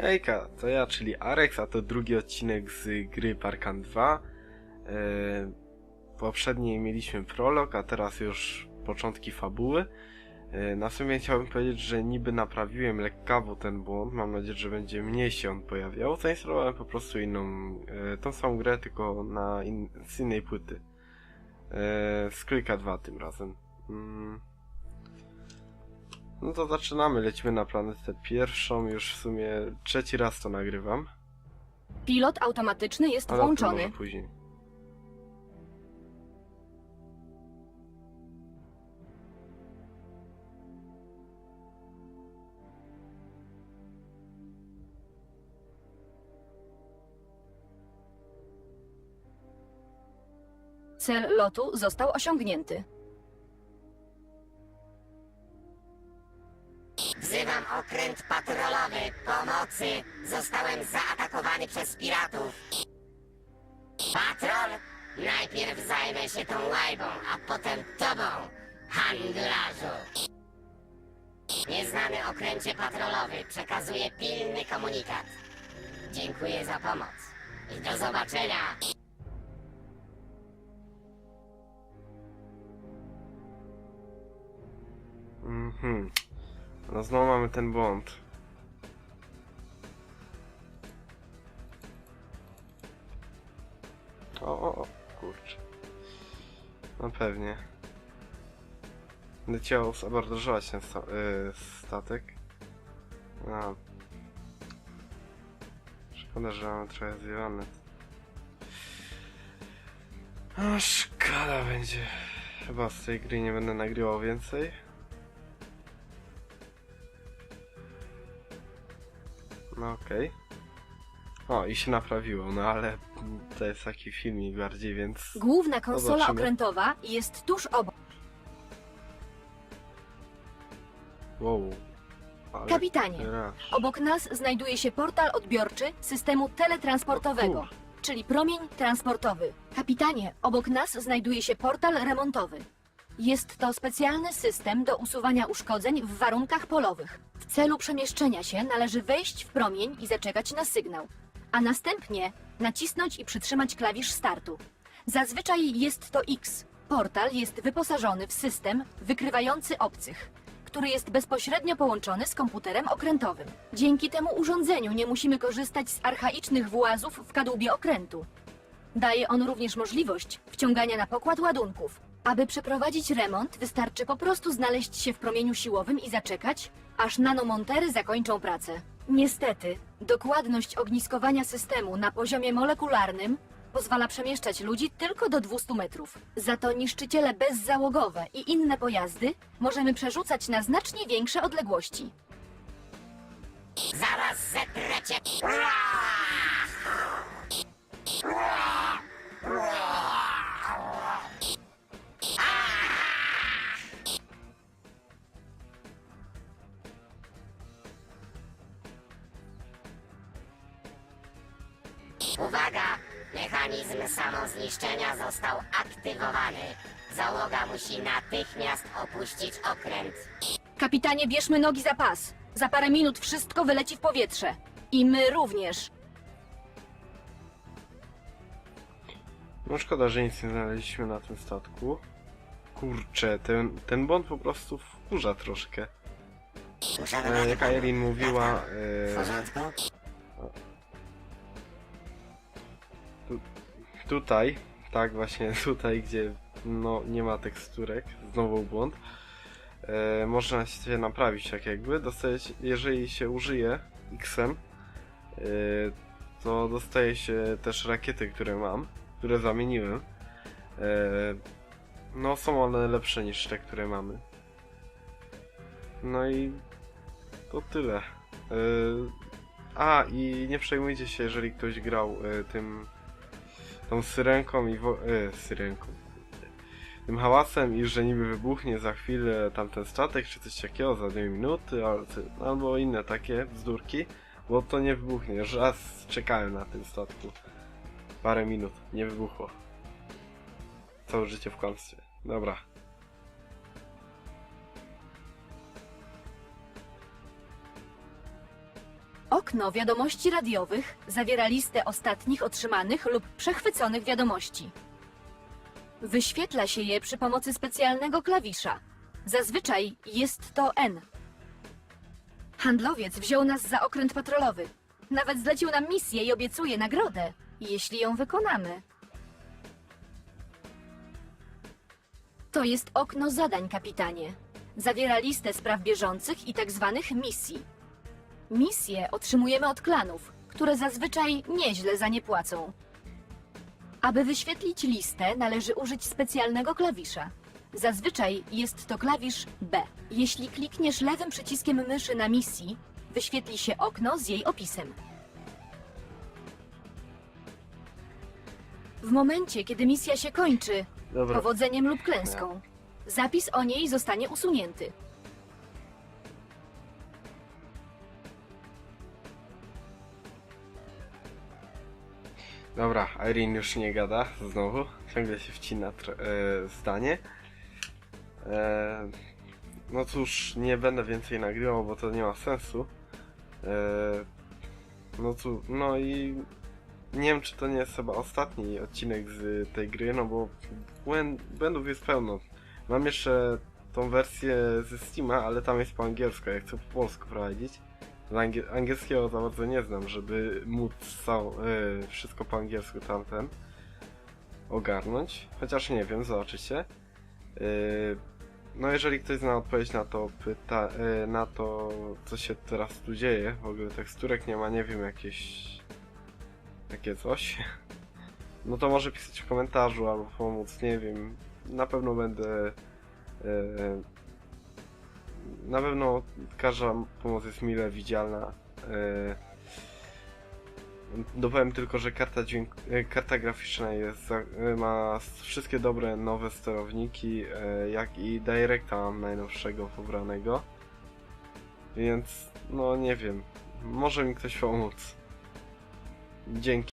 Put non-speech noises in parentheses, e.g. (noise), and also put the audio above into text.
Hejka, to ja, czyli Arex, a to drugi odcinek z gry Parkan 2. E, poprzedniej mieliśmy prolog, a teraz już początki fabuły. E, na sumie chciałbym powiedzieć, że niby naprawiłem lekkawo ten błąd, mam nadzieję, że będzie mniej się on pojawiał. Zainstalowałem po prostu inną, e, tą samą grę, tylko na in, z innej płyty. E, z Klika 2 tym razem. Mm. No to zaczynamy, lecimy na planetę pierwszą, już w sumie trzeci raz to nagrywam. Pilot automatyczny jest Ale o tym włączony. może później. Cel lotu został osiągnięty. Patrolowy pomocy. Zostałem zaatakowany przez piratów. Patrol? Najpierw zajmę się tą łajbą, a potem tobą, handlarzu. Nieznany okręcie patrolowy przekazuje pilny komunikat. Dziękuję za pomoc i do zobaczenia. Mhm. No znowu mamy ten błąd. O, o, o, kurczę. No pewnie. Będę chciał zabordażować ten sta y, statek. No. Szkoda, że mamy trochę zjewany. A szkoda będzie. Chyba z tej gry nie będę nagrywał więcej. No okej. O, i się naprawiło, no ale to jest taki filmik bardziej, więc... Główna konsola Zobaczymy. okrętowa jest tuż obok. Wow. Ale Kapitanie, obok nas znajduje się portal odbiorczy systemu teletransportowego, kur- czyli promień transportowy. Kapitanie, obok nas znajduje się portal remontowy. Jest to specjalny system do usuwania uszkodzeń w warunkach polowych. W celu przemieszczenia się należy wejść w promień i zaczekać na sygnał, a następnie nacisnąć i przytrzymać klawisz startu. Zazwyczaj jest to X. Portal jest wyposażony w system wykrywający obcych, który jest bezpośrednio połączony z komputerem okrętowym. Dzięki temu urządzeniu nie musimy korzystać z archaicznych włazów w kadłubie okrętu. Daje on również możliwość wciągania na pokład ładunków. Aby przeprowadzić remont, wystarczy po prostu znaleźć się w promieniu siłowym i zaczekać, aż nanomontery zakończą pracę. Niestety, dokładność ogniskowania systemu na poziomie molekularnym pozwala przemieszczać ludzi tylko do 200 metrów. Za to niszczyciele bezzałogowe i inne pojazdy możemy przerzucać na znacznie większe odległości. Zaraz zetrę cię. Uwaga! Mechanizm samozniszczenia został aktywowany. Załoga musi natychmiast opuścić okręt. Kapitanie, bierzmy nogi za pas. Za parę minut wszystko wyleci w powietrze. I my również. No szkoda, że nic nie znaleźliśmy na tym statku. Kurczę, ten, ten błąd po prostu wkurza troszkę. E, jak Aileen mówiła, W e, tutaj, tak właśnie (laughs) tutaj, gdzie no nie ma teksturek, znowu błąd, e, można się naprawić tak jakby, dostać, jeżeli się użyje X-em, e, to dostaje się też rakiety, które mam, które zamieniłem. E, no są one lepsze niż te, które mamy. No i to tyle. E, a i nie przejmujcie się, jeżeli ktoś grał e, tym tą syrenką i wo- e, syrenką tym hałasem i że niby wybuchnie za chwilę tamten statek czy coś takiego za dwie minuty al- albo inne takie bzdurki bo to nie wybuchnie. Raz czekałem na tym statku. Parę minut nie wybuchło. Całe życie w kłamstwie. Dobra Okno wiadomości radiowych zawiera listę ostatnich otrzymanych lub przechwyconych wiadomości. Wyświetla się je przy pomocy specjalnego klawisza. Zazwyczaj jest to N. Handlowiec wziął nas za okręt patrolowy. Nawet zlecił nam misję i obiecuje nagrodę, jeśli ją wykonamy. To jest okno zadań, kapitanie. Zawiera listę spraw bieżących i tak zwanych misji. Misje otrzymujemy od klanów, które zazwyczaj nieźle za nie płacą. Aby wyświetlić listę, należy użyć specjalnego klawisza. Zazwyczaj jest to klawisz B. Jeśli klikniesz lewym przyciskiem myszy na misji, wyświetli się okno z jej opisem. W momencie, kiedy misja się kończy, Dobra. powodzeniem lub klęską, zapis o niej zostanie usunięty. Dobra, Irene już nie gada znowu. Ciągle się wcina e, zdanie. E, no cóż, nie będę więcej nagrywał, bo to nie ma sensu. E, no tu, no i nie wiem, czy to nie jest chyba ostatni odcinek z tej gry, no bo błęd, błędów jest pełno. Mam jeszcze tą wersję ze Steama, ale tam jest po angielsku, ja chcę po polsku prowadzić. Angielskiego za bardzo nie znam, żeby móc cał, y, wszystko po angielsku tamten ogarnąć. Chociaż nie wiem, zobaczycie. Y, no jeżeli ktoś zna odpowiedź na to pyta, y, na to co się teraz tu dzieje, w ogóle teksturek nie ma, nie wiem, jakieś takie coś. (laughs) No to może pisać w komentarzu albo pomóc, nie wiem. Na pewno będę na pewno każda pomoc jest mile widzialna. E, Dopowiem tylko, że karta, dźwięk, e, karta graficzna jest, ma wszystkie dobre nowe sterowniki, e, jak i Directa mam najnowszego pobranego. Więc, no nie wiem, może mi ktoś pomóc. Dzięki.